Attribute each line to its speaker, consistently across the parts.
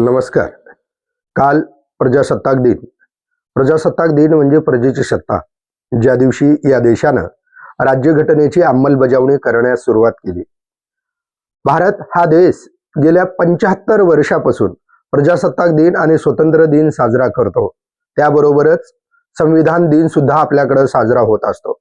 Speaker 1: नमस्कार. काल प्रजासत्ताक दिन. प्रजासत्ताक दिन म्हणजे प्रजेची सत्ता ज्या दिवशी या देशानं राज्यघटनेची अंमलबजावणी करण्यास सुरुवात केली. भारत हा देश गेल्या पंच्याहत्तर वर्षापासून प्रजासत्ताक दिन आणि स्वतंत्र दिन साजरा करतो. त्याबरोबरच संविधान दिन सुद्धा आपल्याकडे साजरा होत असतो.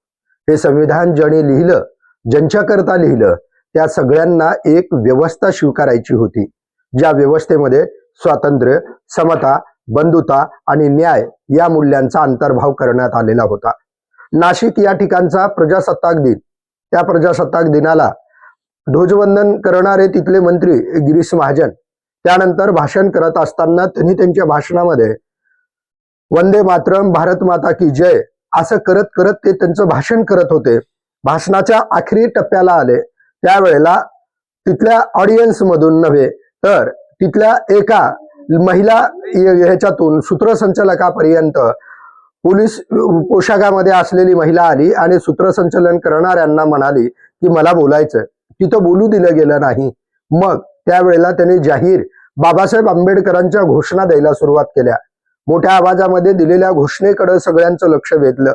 Speaker 1: हे संविधान ज्याने लिहिलं ज्यांच्याकरता लिहिलं त्या सगळ्यांना एक व्यवस्था स्वीकारायची होती. ज्या व्यवस्थेमध्ये स्वातंत्र्य समता बंधुता आणि न्याय या मूल्यांचा अंतर्भाव करण्यात आलेला होता. नाशिक या ठिकाणचा प्रजासत्ताक दिन. त्या प्रजासत्ताक दिनाला ध्वजवंदन करणारे तिथले मंत्री गिरीश महाजन त्यानंतर भाषण करत असताना त्यांनी त्यांच्या भाषणामध्ये वंदे मातरम भारत माता की जय असं करत करत ते त्यांचं भाषण करत होते. भाषणाच्या आखरी टप्प्याला आले. त्यावेळेला तिथल्या ऑडियन्स मधून नव्हे तर तिथल्या एका महिला ह्याच्यातून सूत्रसंचालकापर्यंत पोलीस पोशाखामध्ये असलेली महिला आली आणि सूत्रसंचलन करणाऱ्यांना म्हणाली की मला बोलायचं तिथं बोलू दिलं गेलं नाही. मग त्यावेळेला त्यांनी जाहीर बाबासाहेब आंबेडकरांच्या घोषणा द्यायला सुरुवात केल्या. मोठ्या आवाजामध्ये दिलेल्या घोषणेकडे सगळ्यांचं लक्ष वेधलं.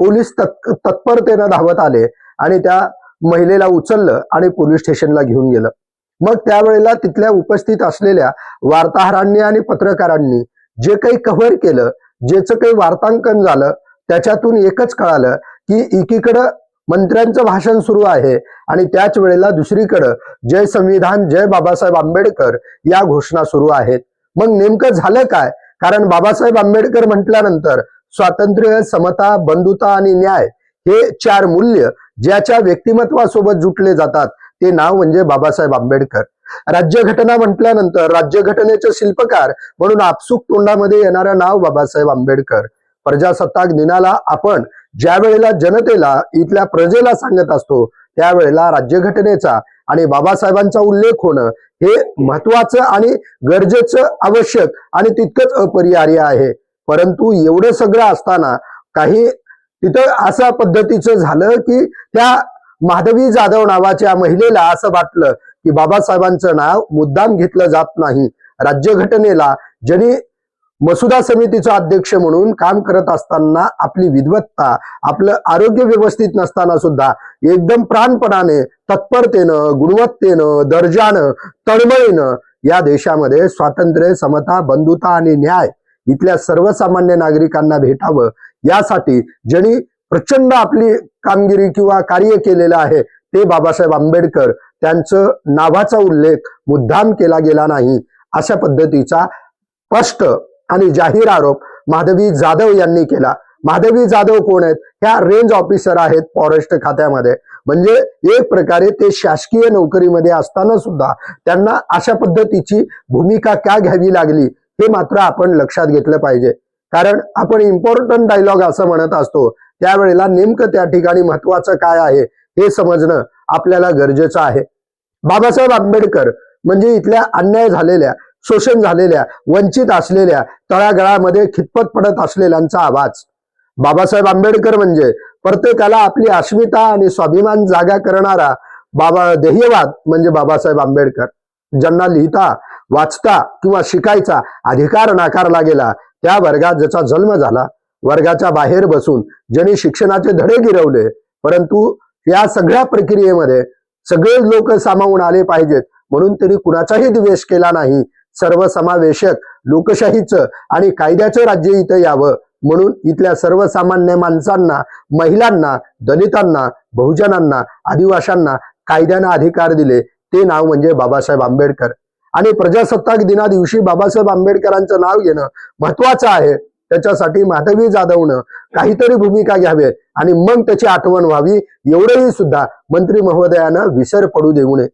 Speaker 1: पोलीस तत् तत्परतेनं धावत आले आणि त्या महिलेला उचललं आणि पोलीस स्टेशनला घेऊन गेलं. मग त्यावेळेला तिथल्या उपस्थित असलेल्या वार्ताहरांनी आणि पत्रकारांनी जे काही कव्हर केलं ज्याचं काही वार्तांकन झालं त्याच्यातून एकच कळालं की एकीकडं मंत्र्यांचं भाषण सुरू आहे आणि त्याच वेळेला दुसरीकडं जय संविधान जय बाबासाहेब आंबेडकर या घोषणा सुरू आहेत. मग नेमकं झालं काय? कारण बाबासाहेब आंबेडकर म्हटल्यानंतर स्वातंत्र्य समता बंधुता आणि न्याय हे चार मूल्य ज्याच्या व्यक्तिमत्वासोबत जुटले जातात ते नाव म्हणजे बाबासाहेब आंबेडकर. राज्यघटना म्हटल्यानंतर राज्यघटनेचे शिल्पकार म्हणून आपसूक तोंडामध्ये येणारं नाव बाबासाहेब आंबेडकर. प्रजासत्ताक दिनाला आपण ज्या वेळेला जनतेला इथल्या प्रजेला सांगत असतो त्यावेळेला राज्यघटनेचा आणि बाबासाहेबांचा उल्लेख होणं हे महत्वाचं आणि गरजेचं आवश्यक आणि तितकंच अपरिहार्य आहे. परंतु एवढं सगळं असताना काही तिथं अशा पद्धतीचं झालं की त्या माधवी जाधव नावाच्या महिलेला असं वाटलं की बाबासाहेबांचं नाव मुद्दाम घेतलं जात नाही. राज्यघटनेला ज्यांनी मसुदा समितीचा अध्यक्ष म्हणून काम करत असताना आपली विद्वत्ता आपलं आरोग्य व्यवस्थित नसताना सुद्धा एकदम प्राणपणाने तत्परतेनं गुणवत्तेनं दर्जानं तळमळीनं या देशामध्ये स्वातंत्र्य समता बंधुता आणि न्याय इथल्या सर्वसामान्य नागरिकांना भेटावं यासाठी ज्यांनी प्रचंड आपली कामगिरी किंवा कार्य केलेलं आहे ते बाबासाहेब आंबेडकर त्यांचं नावाचा उल्लेख मुद्दाम केला गेला नाही अशा पद्धतीचा स्पष्ट आणि जाहीर आरोप माधवी जाधव यांनी केला. माधवी जाधव कोण आहेत? ह्या रेंज ऑफिसर आहेत फॉरेस्ट खात्यामध्ये. म्हणजे एक प्रकारे ते शासकीय नोकरीमध्ये असताना सुद्धा त्यांना अशा पद्धतीची भूमिका का घ्यावी लागली हे मात्र आपण लक्षात घेतलं पाहिजे. कारण आपण इम्पॉर्टंट डायलॉग असं म्हणत असतो त्यावेळेला नेमकं त्या ठिकाणी महत्वाचं काय आहे हे समजणं आपल्याला गरजेचं आहे. बाबासाहेब आंबेडकर म्हणजे इथल्या अन्याय झालेल्या शोषण झालेल्या वंचित असलेल्या तळागळामध्ये खितपत पडत असलेल्यांचा आवाज. बाबासाहेब आंबेडकर म्हणजे प्रत्येकाला आपली अस्मिता आणि स्वाभिमान जागा करणारा बाबा ध्येयवाद म्हणजे बाबासाहेब आंबेडकर. ज्यांना लिहिता वाचता किंवा शिकायचा अधिकार नाकारला गेला त्या वर्गात ज्याचा जन्म झाला वर्गाच्या बाहेर बसून ज्यांनी शिक्षणाचे धडे गिरवले परंतु या सगळ्या प्रक्रियेमध्ये सगळे लोक सामावून आले पाहिजेत. म्हणून त्यांनी कुणाचाही द्वेष केला नाही. सर्वसमावेशक लोकशाहीचं आणि कायद्याचं राज्य इथं यावं. म्हणून इथल्या सर्वसामान्य माणसांना महिलांना दलितांना बहुजनांना आदिवाशांना कायद्यानं अधिकार दिले. ते नाव म्हणजे बाबासाहेब आंबेडकर. आणि प्रजासत्ताक दिना दिवशी बाबासाहेब आंबेडकरांचं नाव घेणं महत्वाचं आहे. त्याच्यासाठी माधवी जाधवनं काहीतरी भूमिका घ्यावी आणि मग त्याची आठवण व्हावी एवढंही सुद्धा मंत्री महोदयानं विसर पडू देऊ नये.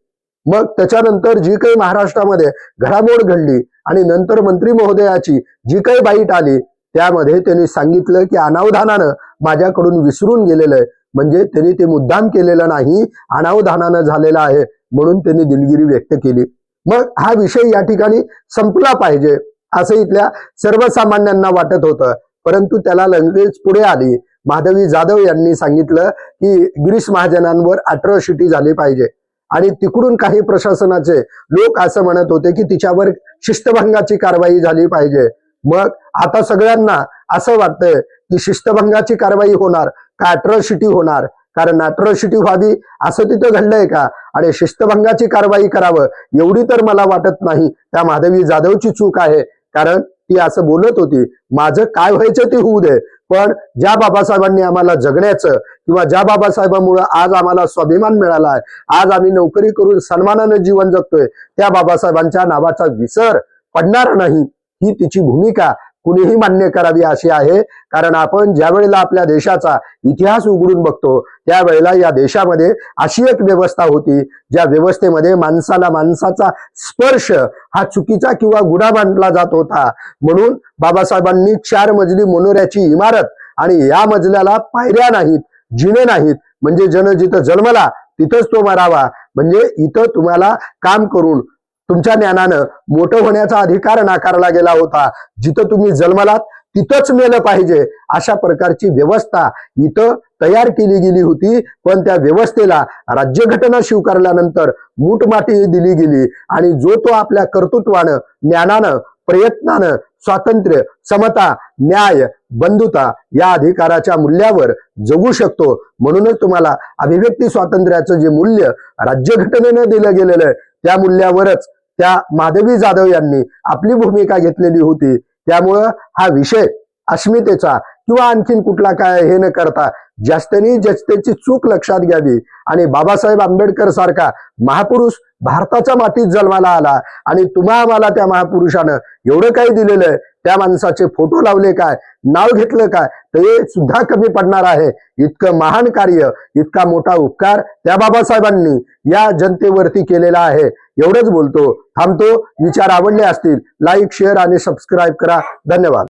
Speaker 1: मग त्याच्यानंतर जी काही महाराष्ट्रामध्ये घडामोड घडली आणि नंतर मंत्री महोदयाची जी काही बाईट आली त्यामध्ये त्यांनी सांगितलं की अनावधानानं माझ्याकडून विसरून गेलेलं आहे. म्हणजे त्यांनी ते मुद्दाम केलेलं नाही अनावधानानं झालेलं आहे म्हणून त्यांनी दिलगिरी व्यक्त केली. मग हा विषय या ठिकाणी संपला पाहिजे. असं इथल्या सर्वसामान्यांना वाटत होतं. परंतु त्याला लगेच पुढे आली. माधवी जाधव यांनी सांगितलं की गिरीश महाजनांवर अट्रॉसिटी झाली पाहिजे. आणि तिकडून काही प्रशासनाचे लोक असं म्हणत होते की तिच्यावर शिस्तभंगाची कारवाई झाली पाहिजे. मग आता सगळ्यांना असं वाटतंय की शिस्तभंगाची कारवाई होणार का अट्रॉसिटी होणार? कारण अट्रॉसिटी व्हावी असं तिथं घडलंय का? आणि शिस्तभंगाची कारवाई करावं एवढी तर मला वाटत नाही. त्या माधवी जाधवची चूक आहे. कारण ती असं बोलत होती माझं काय व्हायचं ते होऊ दे पण ज्या बाबासाहेबांनी आम्हाला जगण्याचं किंवा ज्या बाबासाहेबांमुळे आज आम्हाला स्वाभिमान मिळाला आहे आज आम्ही नोकरी करून सन्मानानं जीवन जगतोय त्या बाबासाहेबांच्या नावाचा विसर पडणार नाही ही तिची भूमिका कुणीही मान्य करावी अशी आहे. कारण आपण ज्या वेळेला आपल्या देशाचा इतिहास उघडून बघतो त्यावेळेला या देशामध्ये अशी एक व्यवस्था होती ज्या व्यवस्थेमध्ये माणसाला माणसाचा स्पर्श हा चुकीचा किंवा गुन्हा मानला जात होता. म्हणून बाबासाहेबांनी चार मजली मनोऱ्याची इमारत आणि या मजल्याला पायऱ्या नाहीत जिने नाहीत. म्हणजे जन जिथं जन्मला तिथंच तो मरावा. म्हणजे इथं तुम्हाला काम करून तुमच्या ज्ञानानं मोठं होण्याचा अधिकार नाकारला गेला होता. जिथं तुम्ही जन्मलात तिथंच मेलं पाहिजे. अशा प्रकारची व्यवस्था इथं तयार केली गेली होती. पण त्या व्यवस्थेला राज्यघटना स्वीकारल्यानंतर मूठमाती दिली गेली आणि जो तो आपल्या कर्तृत्वानं ज्ञानानं प्रयत्नानं स्वातंत्र्य समता न्याय बंधुता या अधिकाराच्या मूल्यावर जगू शकतो. म्हणूनच तुम्हाला अभिव्यक्ती स्वातंत्र्याचं जे मूल्य राज्यघटनेनं दिलं गेलेलं आहे त्या मूल्यावरच त्या माधवी जाधव यांनी आपली भूमिका घेतलेली होती. त्यामुळं हा विषय अस्मितेचा किंवा आणखीन कुठला काय हे न करता जास्तनी जस्तेची चूक लक्षात घ्यावी आणि बाबासाहेब आंबेडकर सारखा महापुरुष भारताच्या मातीत जन्माला आला आणि तुम्हा आम्हाला त्या महापुरुषानं एवढं काही दिलेलं आहे. त्या माणसाचे फोटो लावले काय? नाव घेतलं काय? ते सुद्धा कमी पडणार आहे. इतकं महान कार्य इतका मोठा उपकार त्या बाबासाहेबांनी या जनतेवरती केलेला आहे. एवढंच बोलतो. थांबतो. विचार आवडले असतील लाईक शेअर आणि सबस्क्राईब करा. धन्यवाद.